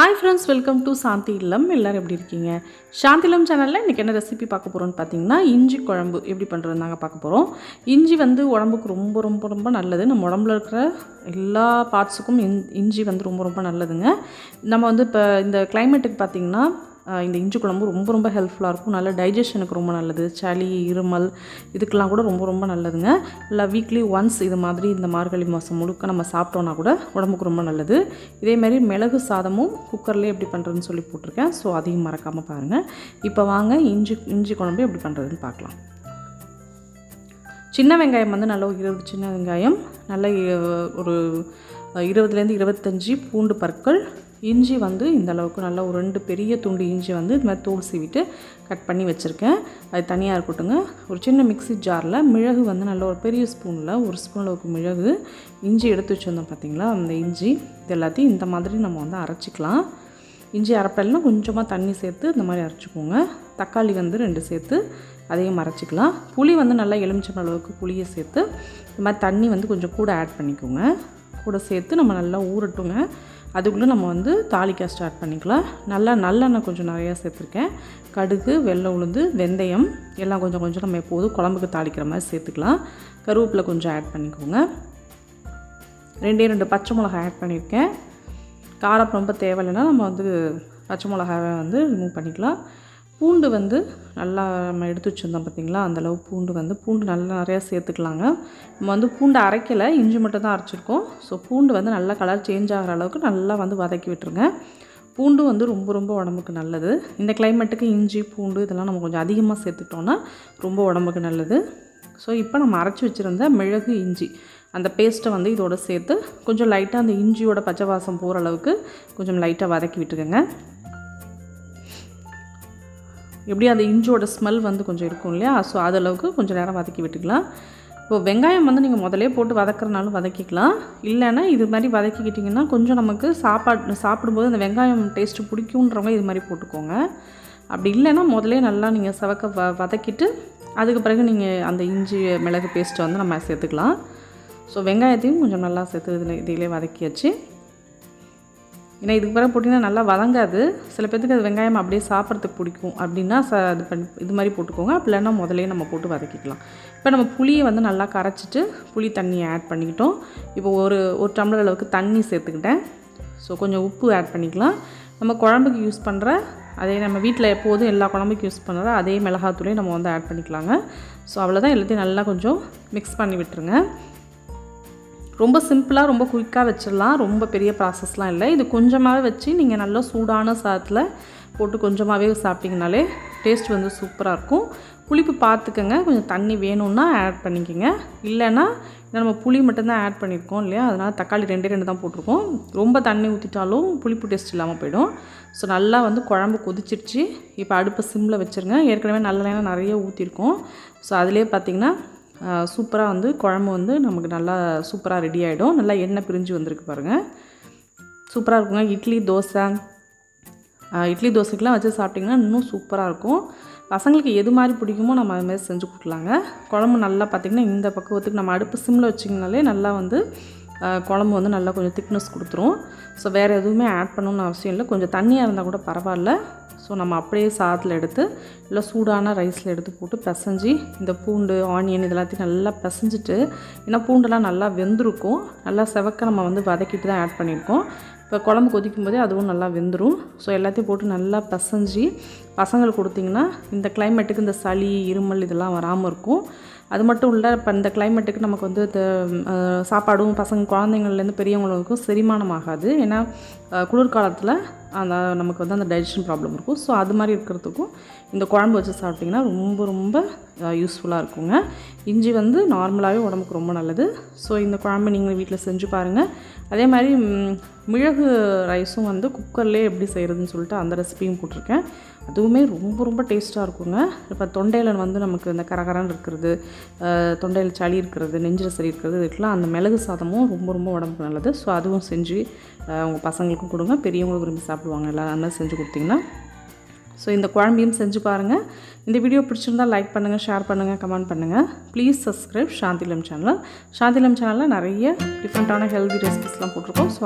Hi friends welcome to Shanthi Illam எல்லோரும் எப்படி இருக்கீங்க? சாந்தி இல்லம் சேனலில் இன்றைக்கி என்ன ரெசிபி பார்க்க போகிறோம்னு பார்த்தீங்கன்னா இஞ்சி குழம்பு எப்படி பண்ணுறது நாங்கள் பார்க்க போகிறோம் இஞ்சி வந்து உடம்புக்கு ரொம்ப ரொம்ப ரொம்ப நல்லது. நம்ம உடம்புல இருக்கிற எல்லா பார்ட்ஸுக்கும் இன் இஞ்சி வந்து ரொம்ப ரொம்ப நல்லதுங்க. நம்ம வந்து இப்போ இந்த கிளைமேட்டுக்கு பார்த்திங்கன்னா இந்த இஞ்சி குழம்பு ரொம்ப ரொம்ப ஹெல்ப்ஃபுல்லாக இருக்கும். நல்ல டைஜஷனுக்கு ரொம்ப நல்லது. சளி இருமல் இதுக்கெல்லாம் கூட ரொம்ப ரொம்ப நல்லதுங்க. இல்லை வீக்லி ஒன்ஸ் இது மாதிரி இந்த மார்கழி மாதம் முழுக்க நம்ம சாப்பிட்டோன்னா கூட உடம்புக்கு ரொம்ப நல்லது. இதேமாரி மிளகு சாதமும் குக்கர்லேயே எப்படி பண்ணுறதுன்னு சொல்லி போட்டிருக்கேன். ஸோ அதையும் மறக்காமல் பாருங்கள் இப்போ வாங்க இஞ்சி இஞ்சி குழம்பு எப்படி பண்ணுறதுன்னு பார்க்கலாம். சின்ன வெங்காயம் வந்து நல்ல ஒரு இருபது சின்ன வெங்காயம் நல்ல ஒரு இருபதுலேருந்து இருபத்தஞ்சி பூண்டு பற்கள் இஞ்சி வந்து இந்த அளவுக்கு நல்லா ஒரு ரெண்டு பெரிய துண்டு இஞ்சி வந்து இது மாதிரி தோல் சீவிட்டு கட் பண்ணி வச்சுருக்கேன். அது தனியாக இருக்கட்டுங்க ஒரு சின்ன மிக்ஸி ஜாரில் மிளகு வந்து நல்ல ஒரு பெரிய ஸ்பூனில் ஒரு ஸ்பூன் அளவுக்கு மிளகு இஞ்சி எடுத்து வச்சுருந்தோம் பார்த்தீங்களா அந்த இஞ்சி இது எல்லாத்தையும் இந்த மாதிரி நம்ம வந்து அரைச்சிக்கலாம். இஞ்சி அரைப்படலாம் கொஞ்சமாக தண்ணி சேர்த்து இந்த மாதிரி அரைச்சிக்கோங்க. தக்காளி வந்து ரெண்டு சேர்த்து அதையும் அரைச்சிக்கலாம். புளி வந்து நல்லா எலுமிச்சம் அளவுக்கு புளியை சேர்த்து இந்த மாதிரி தண்ணி வந்து கொஞ்சம் கூட ஆட் பண்ணிக்கோங்க. கூட சேர்த்து நம்ம நல்லா ஊறட்டுங்க. அதுக்குள்ளே நம்ம வந்து தாளிக்க ஸ்டார்ட் பண்ணிக்கலாம். நல்லா நல்லெண்ணெய் கொஞ்சம் நிறையா சேர்த்துருக்கேன். கடுகு வெள்ளை உளுந்து வெந்தயம் எல்லாம் கொஞ்சம் கொஞ்சம் நம்ம எப்போதும் குழம்புக்கு தாளிக்கிற மாதிரி சேர்த்துக்கலாம். கருவேப்பிலை கொஞ்சம் ஆட் பண்ணிக்கோங்க. ரெண்டே ரெண்டு பச்சை மிளகாய் ஆட் பண்ணியிருக்கேன். காரம் ரொம்ப தேவையில்லைன்னா நம்ம வந்து பச்சை மிளகாவை வந்து ரிமூவ் பண்ணிக்கலாம். பூண்டு வந்து நல்லா நம்ம எடுத்து வச்சுருந்தோம் பார்த்தீங்களா? அந்தளவு பூண்டு வந்து பூண்டு நல்லா நிறையா சேர்த்துக்கலாங்க. நம்ம வந்து பூண்டு அரைக்கலை இஞ்சி மட்டும் தான் அரைச்சிருக்கோம். ஸோ பூண்டு வந்து நல்லா கலர் சேஞ்ச் ஆகிற அளவுக்கு நல்லா வந்து வதக்கி விட்டுருங்க. பூண்டு வந்து ரொம்ப ரொம்ப உடம்புக்கு நல்லது. இந்த கிளைமேட்டுக்கு இஞ்சி பூண்டு இதெல்லாம் நம்ம கொஞ்சம் அதிகமாக சேர்த்துட்டோன்னா ரொம்ப உடம்புக்கு நல்லது. ஸோ இப்போ நம்ம அரைச்சி வச்சுருந்த மிளகு இஞ்சி அந்த பேஸ்ட்டை வந்து இதோட சேர்த்து கொஞ்சம் லைட்டாக அந்த இஞ்சியோட பச்சை வாசம் போகிற அளவுக்கு கொஞ்சம் லைட்டாக வதக்கி விட்டுக்கோங்க. எப்படி அந்த இஞ்சோட ஸ்மெல் வந்து கொஞ்சம் இருக்கும் இல்லையா? ஸோ அதளவுக்கு கொஞ்சம் நேரம் வதக்கி விட்டுக்கலாம். இப்போ வெங்காயம் வந்து நீங்கள் முதலே போட்டு வதக்குறனாலும் வதக்கிக்கலாம். இல்லைன்னா இது மாதிரி வதக்கிக்கிட்டிங்கன்னா கொஞ்சம் நமக்கு சாப்பாடு சாப்பிடும்போது அந்த வெங்காயம் டேஸ்ட்டு பிடிக்குன்றவங்க இது மாதிரி போட்டுக்கோங்க. அப்படி இல்லைன்னா முதலே நல்லா நீங்கள் சவக்க வ வதக்கிட்டு அதுக்கு பிறகு நீங்கள் அந்த இஞ்சி மிளகு பேஸ்ட்டை வந்து நம்ம சேர்த்துக்கலாம். ஸோ வெங்காயத்தையும் கொஞ்சம் நல்லா சேர்த்து இதில் இதிலே வதக்கியாச்சு. ஏன்னா இதுக்கு பிறகு போட்டிங்கன்னா நல்லா வதங்காது. சில பேர்த்துக்கு அது வெங்காயம் அப்படியே சாப்பிட்றதுக்கு பிடிக்கும். அப்படின்னா ச இது பண்ணி இது மாதிரி போட்டுக்கோங்க. அப்படி இல்லைன்னா முதலே நம்ம போட்டு வதக்கிக்கலாம். இப்போ நம்ம புளியை வந்து நல்லா கரைச்சிட்டு புளி தண்ணியை ஆட் பண்ணிக்கிட்டோம். இப்போ ஒரு ஒரு டம்ளர் அளவுக்கு தண்ணி சேர்த்துக்கிட்டேன். ஸோ கொஞ்சம் உப்பு ஆட் பண்ணிக்கலாம். நம்ம குழம்புக்கு யூஸ் பண்ணுற அதே நம்ம வீட்டில் எப்போதும் எல்லா குழம்புக்கும் யூஸ் பண்ணுற அதே மிளகாத்தூளையும் நம்ம வந்து ஆட் பண்ணிக்கலாங்க. ஸோ அவ்வளோதான் எல்லாத்தையும் நல்லா கொஞ்சம் மிக்ஸ் பண்ணி விட்டுருங்க. ரொம்ப சிம்பிளாக ரொம்ப குயிக்காக வச்சிடலாம். ரொம்ப பெரிய ப்ராசஸ்லாம் இல்லை. இது கொஞ்சமாகவே வச்சு நீங்கள் நல்லா சூடான சாதத்தில் போட்டு கொஞ்சமாகவே சாப்பிட்டிங்கனாலே டேஸ்ட் வந்து சூப்பராக இருக்கும். புளிப்பு பார்த்துக்கோங்க கொஞ்சம் தண்ணி வேணும்னா ஆட் பண்ணிக்கோங்க. இல்லைன்னா நம்ம புளி மட்டும்தான் ஆட் பண்ணியிருக்கோம் இல்லையா? அதனால் தக்காளி ரெண்டே ரெண்டு தான் போட்டிருக்கோம். ரொம்ப தண்ணி ஊற்றிட்டாலும் புளிப்பு டேஸ்ட் இல்லாமல் போயிடும். ஸோ நல்லா வந்து குழம்பு கொதிச்சிருச்சு. இப்போ அடுப்பை சிம்மில் வச்சுருங்க. ஏற்கனவே நல்லெண்ணெய் நிறைய ஊற்றிருக்கோம் ஸோ அதிலே பார்த்தீங்கன்னா சூப்பராக வந்து குழம்பு வந்து நமக்கு நல்லா சூப்பராக ரெடி ஆகிடும் நல்லா எண்ணெய் பிரிஞ்சு வந்திருக்கு பாருங்கள் சூப்பராக இருக்குங்க. இட்லி தோசை. இட்லி தோசைக்கெலாம் வச்சு சாப்பிட்டிங்கன்னா இன்னும் சூப்பராக இருக்கும். பசங்களுக்கு எது மாதிரி பிடிக்குமோ நம்ம அது மாதிரி செஞ்சு கொடுக்கலாங்க. குழம்பு நல்லா பார்த்திங்கன்னா இந்த பக்குவத்துக்கு நம்ம அடுப்பு சிம்மில் வச்சிங்கனாலே நல்லா வந்து குழம்பு வந்து நல்லா கொஞ்சம் திக்னஸ் கொடுத்துரும். ஸோ வேறு எதுவுமே ஆட் பண்ணணும்னு அவசியம் இல்லை. கொஞ்சம் தண்ணியாக இருந்தால் கூட பரவாயில்ல. ஸோ நம்ம அப்படியே சாதத்தில் எடுத்து இல்லை சூடான ரைஸில் எடுத்து போட்டு பிசைஞ்சு இந்த பூண்டு ஆனியன் இதெல்லாத்தையும் நல்லா பிசைஞ்சிட்டு ஏன்னா பூண்டெல்லாம் நல்லா வெந்திருக்கும். நல்லா செவக்க நம்ம வந்து வதக்கிட்டு தான் ஆட் பண்ணியிருக்கோம். இப்போ குழம்பு கொதிக்கும் போதே அதுவும் நல்லா வெந்துடும் ஸோ எல்லாத்தையும் போட்டு நல்லா பிசைஞ்சு பசங்களுக்கு கொடுத்தீங்கன்னா இந்த கிளைமேட்டுக்கு இந்த சளி இருமல் இதெல்லாம் வராமல் இருக்கும். அது மட்டும் இல்லை இப்போ இந்த கிளைமேட்டுக்கு நமக்கு வந்து சாப்பாடும் பசங்க குழந்தைங்கள்லேருந்து பெரியவங்களுக்கும் செரிமானம் ஆகாது. ஏன்னா குளிர்காலத்தில் அந்த நமக்கு வந்து அந்த டைஜஷன் ப்ராப்ளம் இருக்கும். ஸோ அது மாதிரி இருக்கிறதுக்கும் இந்த குழம்பு வச்சு சாப்பிட்டிங்கன்னா ரொம்ப ரொம்ப யூஸ்ஃபுல்லாக இருக்குங்க. இஞ்சி வந்து நார்மலாகவே உடம்புக்கு ரொம்ப நல்லது. ஸோ இந்த குழம்பு நீங்கள் வீட்டில் செஞ்சு பாருங்கள் அதே மாதிரி மிளகு ரைஸும் வந்து குக்கர்லேயே எப்படி செய்கிறதுன்னு சொல்லிட்டு அந்த ரெசிபியும் போட்டிருக்கேன். அதுவுமே ரொம்ப ரொம்ப டேஸ்ட்டாக இருக்குங்க. இப்போ தொண்டையில் வந்து நமக்கு இந்த கரகரன்னு இருக்கிறது தொண்டையில் சளி இருக்கிறது நெஞ்சில் சளி இருக்கிறது இதுக்கெலாம் அந்த மிளகு சாதமும் ரொம்ப ரொம்ப உடம்புக்கு நல்லது. ஸோ அதுவும் செஞ்சு உங்கள் பசங்களுக்கும் கொடுங்க. பெரியவங்களும் விரும்பி சாப்பிடுவாங்க. எல்லோரும் அந்த செஞ்சு கொடுத்தீங்கன்னா. ஸோ இந்த குழம்பையும் செஞ்சு பாருங்கள் இந்த வீடியோ பிடிச்சிருந்தா லைக் பண்ணுங்கள் ஷேர் பண்ணுங்கள் கமெண்ட் பண்ணுங்கள் please subscribe Shanthilam channel Shanthilam சேனலில் நிறைய டிஃப்ரெண்ட்டான ஹெல்தி ரெசிபிஸ்லாம் போட்டிருக்கோம். ஸோ